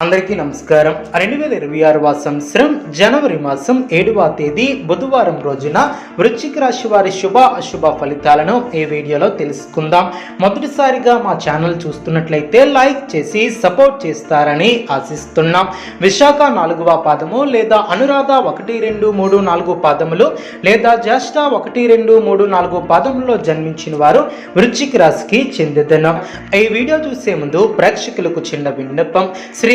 అందరికీ నమస్కారం. రెండు వేల ఇరవై ఆరవ సంవత్సరం జనవరి మాసం ఏడవ తేదీ బుధవారం రోజున వృశ్చిక రాశి వారి శుభ అశుభ ఫలితాలను ఈ వీడియోలో తెలుసుకుందాం. మొదటిసారిగా మా ఛానల్ చూస్తున్నట్లయితే లైక్ చేసి సపోర్ట్ చేస్తారని ఆశిస్తున్నాం. విశాఖ నాలుగవ పాదము లేదా అనురాధ ఒకటి రెండు మూడు నాలుగు పాదములు లేదా జ్యేష్ఠ ఒకటి రెండు మూడు నాలుగు పాదములలో జన్మించిన వారు వృశ్చిక రాశికి చెందిదను ఈ వీడియో చూసే ముందు ప్రేక్షకులకు చిన్న విన్నపం. శ్రీ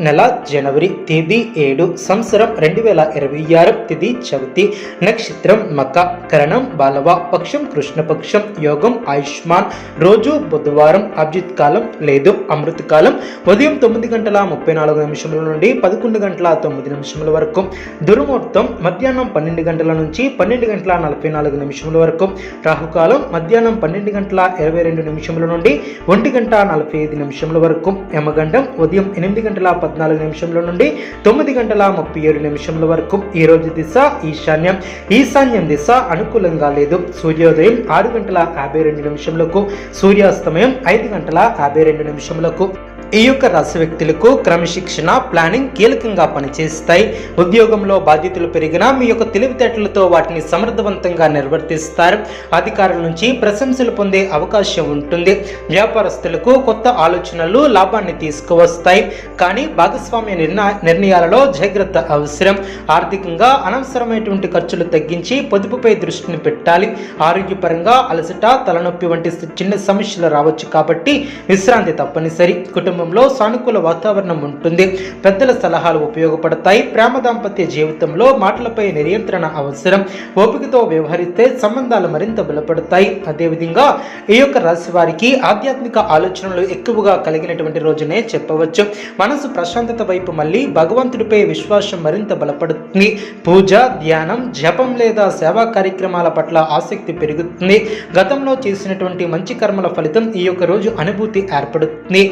నెల జనవరి తేదీ ఏడు సంవత్సరం రెండు వేల ఇరవై ఆరు తిది చవితి. నక్షత్రం మక కరణం బాలవ పక్షం కృష్ణపక్షం యోగం ఆయుష్మాన్. రోజు బుధవారం అభిజిత్ కాలం లేదు అమృత కాలం. ఉదయం తొమ్మిది గంటల ముప్పై నాలుగు నిమిషముల నుండి పదకొండు గంటల తొమ్మిది నిమిషముల వరకు. దుర్ముహూర్తం మధ్యాహ్నం పన్నెండు గంటల నుంచి పన్నెండు గంటల నలభై నాలుగు నిమిషముల వరకు. రాహుకాలం మధ్యాహ్నం పన్నెండు గంటల ఇరవై రెండు నిమిషముల నుండి ఒంటి గంట నలభై ఐదు నిమిషముల వరకు. యమగండం ఉదయం ఎనిమిది గంటల పద్నాలుగు నిమిషముల నుండి తొమ్మిది గంటల ముప్పై ఏడు నిమిషముల వరకు ఈ రోజు దిశ ఈశాన్యం ఈశాన్యం దిశ అనుకూలంగా లేదు. సూర్యోదయం ఆరు గంటల యాభై రెండు నిమిషములకు సూర్యాస్తమయం ఐదు గంటల యాభై రెండు నిమిషములకు. ఈ యొక్క రాశి వ్యక్తులకు క్రమశిక్షణ ప్లానింగ్ కీలకంగా పనిచేస్తాయి. ఉద్యోగంలో బాధ్యతలు పెరిగినా మీ యొక్క తెలివితేటలతో వాటిని సమర్థవంతంగా నిర్వర్తిస్తారు. అధికారుల నుంచి ప్రశంసలు పొందే అవకాశం ఉంటుంది. వ్యాపారస్తులకు కొత్త ఆలోచనలు లాభాన్ని తీసుకువస్తాయి. కానీ భాగస్వామ్య నిర్ణయ నిర్ణయాలలో జాగ్రత్త అవసరం. ఆర్థికంగా అనవసరమైనటువంటి ఖర్చులు తగ్గించి పొదుపుపై దృష్టిని పెట్టాలి. ఆరోగ్యపరంగా అలసట తలనొప్పి వంటి చిన్న సమస్యలు రావచ్చు కాబట్టి విశ్రాంతి తప్పనిసరి. కుటుంబంలో సానుకూల వాతావరణం ఉంటుంది. పెద్దల సలహాలు ఉపయోగపడతాయి. ప్రేమ దాంపత్య జీవితంలో మాటలపై నియంత్రణ అవసరం. ఓపికతో వ్యవహరిస్తే సంబంధాలు మరింత బలపడతాయి. అదేవిధంగా ఈ యొక్క రాశి వారికి ఆధ్యాత్మిక ఆలోచనలు ఎక్కువగా కలిగినటువంటి రోజునే చెప్పవచ్చు. మనసు ప్రశాంతత వైపు మళ్ళీ భగవంతుడిపై విశ్వాసం మరింత బలపడుతుంది. పూజ ధ్యానం జపం లేదా సేవా కార్యక్రమాల పట్ల ఆసక్తి పెరుగుతుంది. గతంలో చేసినటువంటి మంచి కర్మల ఫలితం ఈ యొక్క రోజు అనుభూతి ఏర్పడుతుంది.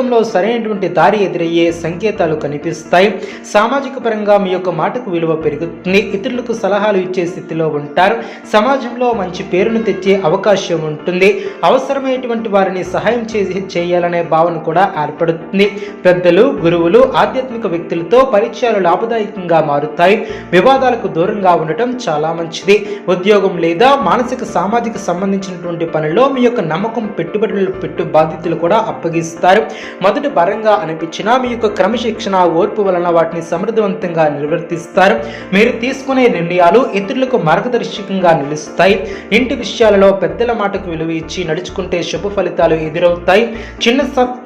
జీవితంలో సరైనటువంటి దారి ఎదురయ్యే సంకేతాలు కనిపిస్తాయి. సామాజిక పరంగా మీ యొక్క మాటకు విలువ పెరుగుతుంది. ఇతరులకు సలహాలు ఇచ్చే స్థితిలో ఉంటారు. సమాజంలో మంచి పేరును తెచ్చే అవకాశం ఉంటుంది. అవసరమైనటువంటి వారిని సహాయం చేసి చేయాలనే భావన కూడా ఏర్పడుతుంది. పెద్దలు గురువులు ఆధ్యాత్మిక వ్యక్తులతో పరిచయాలు లాభదాయకంగా మారుతాయి. వివాదాలకు దూరంగా ఉండటం చాలా మంచిది. ఉద్యోగం లేదా మానసిక సామాజిక సంబంధించినటువంటి పనుల్లో మీ యొక్క నమ్మకం పెట్టుబడులు పెట్టు బాధ్యతలు కూడా అప్పగిస్తారు. మొదట భారంగా అనిపించినా మీ యొక్క క్రమశిక్షణ ఓర్పు వలన వాటిని సమర్థవంతంగా నిర్వర్తిస్తారు. మీరు తీసుకునే నిర్ణయాలు ఇతరులకు మార్గదర్శకంగా నిలుస్తాయి. ఇంటి విషయాలలో పెద్దల మాటకు విలువ ఇచ్చి నడుచుకుంటే శుభ ఫలితాలు ఎదురవుతాయి. చిన్న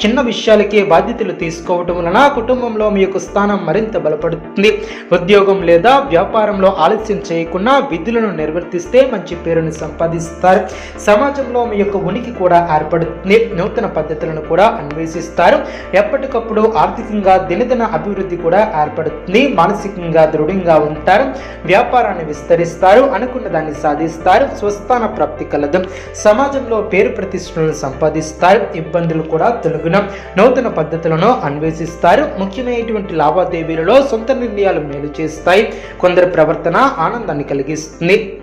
చిన్న విషయాలకే బాధ్యతలు తీసుకోవటం వలన కుటుంబంలో మీ యొక్క స్థానం మరింత బలపడుతుంది. ఉద్యోగం లేదా వ్యాపారంలో ఆలస్యం చేయకుండా విధులను నిర్వర్తిస్తే మంచి పేరును సంపాదిస్తారు. సమాజంలో మీ యొక్క ఉనికి కూడా ఏర్పడుతుంది. నూతన పద్ధతులను కూడా అన్వేషిస్తారు. ఎప్పటికప్పుడు ఆర్థికంగా దినదిన అభివృద్ధి కూడా ఏర్పడుతుంది. మానసికంగా దృఢంగా ఉంటారు. వ్యాపారాన్ని విస్తరిస్తారు. అనుకున్న దాన్ని సాధిస్తారు. స్వస్థాన ప్రాప్తి కలదు. సమాజంలో పేరు ప్రతిష్టలను సంపాదిస్తారు. ఇబ్బందులు కూడా తొలగిన. నూతన పద్ధతులను అన్వేషిస్తారు. ముఖ్యమైనటువంటి లావాదేవీలలో సొంత నిర్ణయాలు మేలు చేస్తాయి. కొందరి ప్రవర్తన ఆనందాన్ని కలిగిస్తుంది.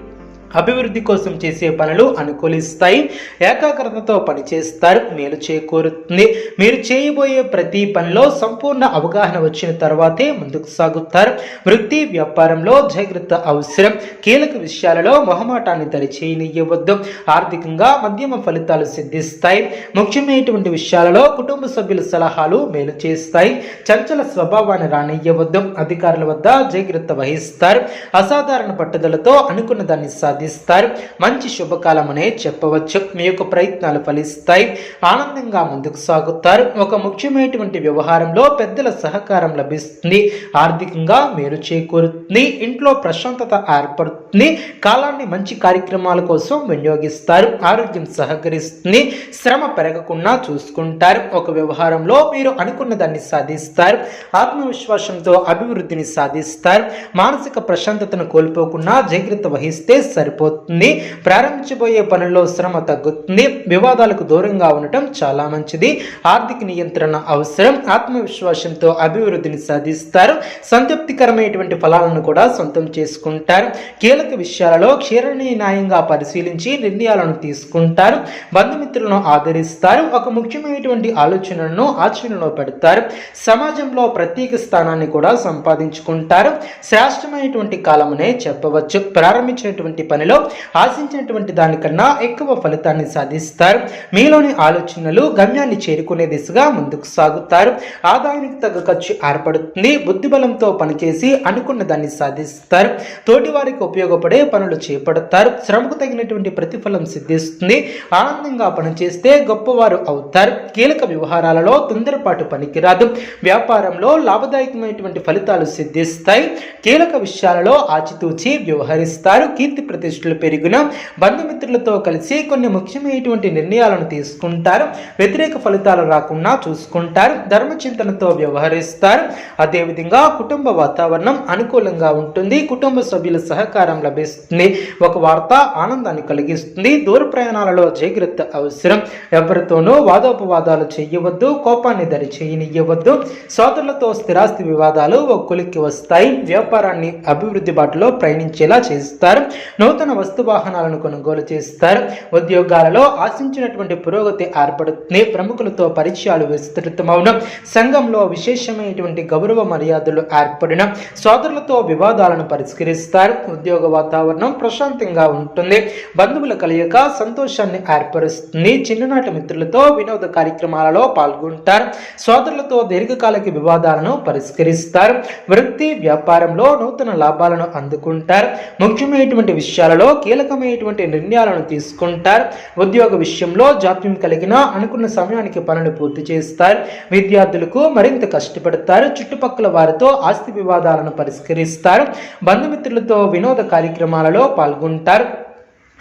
అభివృద్ధి కోసం చేసే పనులు అనుకూలిస్తాయి ఏకాగ్రతతో పనిచేస్తారు మేలు చేకూరుతుంది. మీరు చేయబోయే ప్రతి పనిలో సంపూర్ణ అవగాహన వచ్చిన తర్వాతే ముందుకు సాగుతారు. వృత్తి వ్యాపారంలో జాగ్రత్త అవసరం. కీలక విషయాలలో మొహమాటాన్ని దరిచేయనివ్వద్దు ఆర్థికంగా మధ్యమ ఫలితాలు సిద్ధిస్తాయి. ముఖ్యమైనటువంటి విషయాలలో కుటుంబ సభ్యుల సలహాలు మేలు చేస్తాయి. చంచల స్వభావాన్ని రానియ్యవద్దు. అధికారుల వద్ద జాగ్రత్త వహిస్తారు. అసాధారణ పట్టుదలతో అనుకున్న దాన్ని సాధి సాధిస్తారు మంచి శుభకాలమనే చెప్పవచ్చు. మీ యొక్క ప్రయత్నాలు ఫలిస్తాయి. ఆనందంగా ముందుకు సాగుతారు. ఒక ముఖ్యమైనటువంటి వ్యవహారంలో పెద్దల సహకారం లభిస్తుంది. ఆర్థికంగా మేలు చేకూరుతుంది. ఇంట్లో ప్రశాంతత ఏర్పడుతుంది. కాలాన్ని మంచి కార్యక్రమాల కోసం వినియోగిస్తారు. ఆరోగ్యం సహకరిస్తుంది. శ్రమ పెరగకుండా చూసుకుంటారు. ఒక వ్యవహారంలో మీరు అనుకున్న దాన్ని సాధిస్తారు. ఆత్మవిశ్వాసంతో అభివృద్ధిని సాధిస్తారు. మానసిక ప్రశాంతతను కోల్పోకుండా జాగ్రత్త వహిస్తే సరి సరిపోతుంది. ప్రారంభించబోయే పనుల్లో శ్రమ తగ్గుతుంది. వివాదాలకు దూరంగా ఉండటం చాలా మంచిది. ఆర్థిక నియంత్రణ అవసరం. ఆత్మవిశ్వాసంతో అభివృద్ధిని సాధిస్తారు. సంతృప్తికరమైనటువంటి ఫలాలను కూడా సొంతం చేసుకుంటారు. కీలక విషయాలలో క్షీరణీయ న్యాయంగా పరిశీలించి నిర్ణయాలను తీసుకుంటారు. బంధుమిత్రులను ఆదరిస్తారు. ఒక ముఖ్యమైనటువంటి ఆలోచనలను ఆచరణలో పెడతారు. సమాజంలో ప్రత్యేక స్థానాన్ని కూడా సంపాదించుకుంటారు. శ్రేష్టమైనటువంటి కాలమనే చెప్పవచ్చు. ప్రారంభించినటువంటి పనిలో ఆశించినటువంటి దానికన్నా ఎక్కువ ఫలితాన్ని సాధిస్తారు. మీలోని ఆలోచనలు గమ్యాన్ని చేరుకునే దిశగా ముందుకు సాగుతారు. ఆదాయానికి తగ్గ ఖర్చు ఏర్పడుతుంది. బుద్ధిబలంతో పనిచేసి అనుకున్న దాన్ని సాధిస్తారు. తోటి వారికి ఉపయోగపడే పనులు చేపడతారు. శ్రమకు తగినటువంటి ప్రతిఫలం సిద్ధిస్తుంది. ఆనందంగా పనిచేస్తే గొప్పవారు అవుతారు. కీలక వ్యవహారాలలో తొందరపాటు పనికిరాదు. వ్యాపారంలో లాభదాయకమైనటువంటి ఫలితాలు సిద్ధిస్తాయి. కీలక విషయాలలో ఆచితూచి వ్యవహరిస్తారు. కీర్తి ప్రతి ప్రతిష్టలు పెరిగిన బంధుమిత్రులతో కలిసి కొన్ని ముఖ్యమైనటువంటి నిర్ణయాలను తీసుకుంటారు. వ్యతిరేక ఫలితాలు రాకుండా చూసుకుంటారు. ధర్మచింతనతో వ్యవహరిస్తారు. అదేవిధంగా కుటుంబ వాతావరణం అనుకూలంగా ఉంటుంది. కుటుంబ సభ్యుల సహకారం లభిస్తుంది. ఒక వార్త ఆనందాన్ని కలిగిస్తుంది. దూర ప్రయాణాలలో జాగ్రత్త అవసరం. ఎవరితోనూ వాదోపవాదాలు చేయవద్దు. కోపాన్ని దరి చేయనియ్యవద్దు సోదరులతో స్థిరాస్తి వివాదాలు ఒక్కొలికి వస్తాయి. వ్యాపారాన్ని అభివృద్ధి బాటలో ప్రయాణించేలా చేస్తారు. నూతన వస్తు వాహనాలను కొనుగోలు చేస్తారు. ఉద్యోగాలలో ఆశించినటువంటి పురోగతి ఏర్పడుతుంది. ప్రముఖులతో పరిచయాలు విస్తృతమవడం సంఘంలో విశేషమైనటువంటి గౌరవ మర్యాదలు ఏర్పడిన సోదరులతో వివాదాలను పరిష్కరిస్తారు. ఉద్యోగ వాతావరణం ప్రశాంతంగా ఉంటుంది. బంధువుల కలయిక సంతోషాన్ని ఏర్పరుస్తుంది. చిన్ననాటి మిత్రులతో వినోద కార్యక్రమాలలో పాల్గొంటారు. సోదరులతో దీర్ఘకాలిక వివాదాలను పరిష్కరిస్తారు. వృత్తి వ్యాపారంలో నూతన లాభాలను అందుకుంటారు. ముఖ్యమైనటువంటి విషయాలలో కీలకమైనటువంటి నిర్ణయాలను తీసుకుంటారు. ఉద్యోగ విషయంలో జాప్యం కలిగిన అనుకున్న సమయానికి పనులు పూర్తి చేస్తారు. విద్యార్థులకు మరింత కష్టపడతారు. చుట్టుపక్కల వారితో ఆస్తి వివాదాలను పరిష్కరిస్తారు. బంధుమిత్రులతో వినోద కార్యక్రమాలలో పాల్గొంటారు.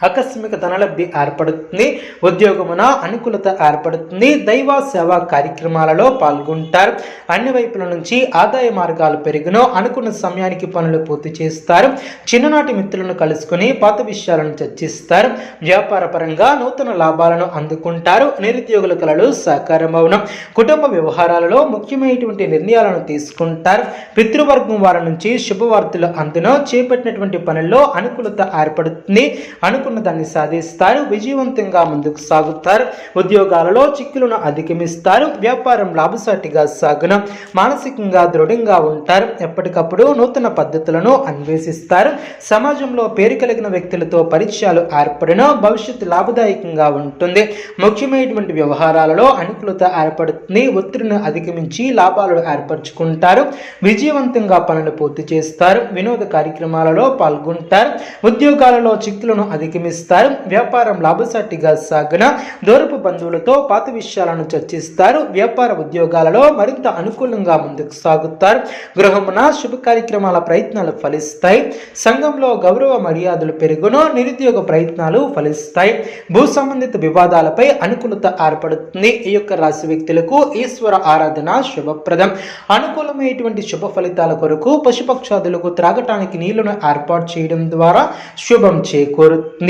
ఆకస్మిక ధనలబ్ధి ఏర్పడుతుంది ఉద్యోగమున అనుకూలత ఏర్పడుతుంది దైవ సేవా కార్యక్రమాలలో పాల్గొంటారు. అన్ని వైపుల నుంచి ఆదాయ మార్గాలు పెరిగినో అనుకున్న సమయానికి పనులు పూర్తి చేస్తారు. చిన్ననాటి మిత్రులను కలుసుకుని పాత విషయాలను చర్చిస్తారు. వ్యాపార పరంగా నూతన లాభాలను అందుకుంటారు. నిరుద్యోగుల కళలు సాకారమవును. కుటుంబ వ్యవహారాలలో ముఖ్యమైనటువంటి నిర్ణయాలను తీసుకుంటారు. పితృవర్గం వారి నుంచి శుభవార్తలు అందునో. చేపట్టినటువంటి పనుల్లో అనుకూలత ఏర్పడుతుంది. అనుకు అనుకున్న దాన్ని సాధిస్తారు. విజయవంతంగా ముందుకు సాగుతారు. ఉద్యోగాలలో చిక్కులను అధిగమిస్తారు. వ్యాపారం లాభసాటిగా సాగున. మానసికంగా దృఢంగా ఉంటారు. ఎప్పటికప్పుడు నూతన పద్ధతులను అన్వేషిస్తారు. సమాజంలో పేరు కలిగిన వ్యక్తులతో పరిచయాలు ఏర్పడిన. భవిష్యత్తు లాభదాయకంగా ఉంటుంది. ముఖ్యమైనటువంటి వ్యవహారాలలో అనుకూలత ఏర్పడుతుంది. ఒత్తిడిని అధిగమించి లాభాలను ఏర్పరచుకుంటారు. విజయవంతంగా పనులు పూర్తి చేస్తారు. వినోద కార్యక్రమాలలో పాల్గొంటారు. ఉద్యోగాలలో చిక్కులను అధిగమిస్తారు వ్యాపారం లాభసాటిగా సాగున దూరపు బంధువులతో పాత విషయాలను చర్చిస్తారు. వ్యాపార ఉద్యోగాలలో మరింత అనుకూలంగా ముందుకు సాగుతారు. గృహమున శుభ కార్యక్రమాల ప్రయత్నాలు ఫలిస్తాయి. సంఘంలో గౌరవ మర్యాదలు పెరుగును నిరుద్యోగ ప్రయత్నాలు ఫలిస్తాయి. భూ సంబంధిత వివాదాలపై అనుకూలత ఏర్పడుతుంది. ఈ యొక్క రాశి వ్యక్తులకు ఈశ్వర ఆరాధన శుభప్రదం. అనుకూలమైనటువంటి శుభ ఫలితాల కొరకు పశుపక్షాదులకు త్రాగటానికి నీళ్ళను ఏర్పాటు చేయడం ద్వారా శుభం చేకూరుతుంది.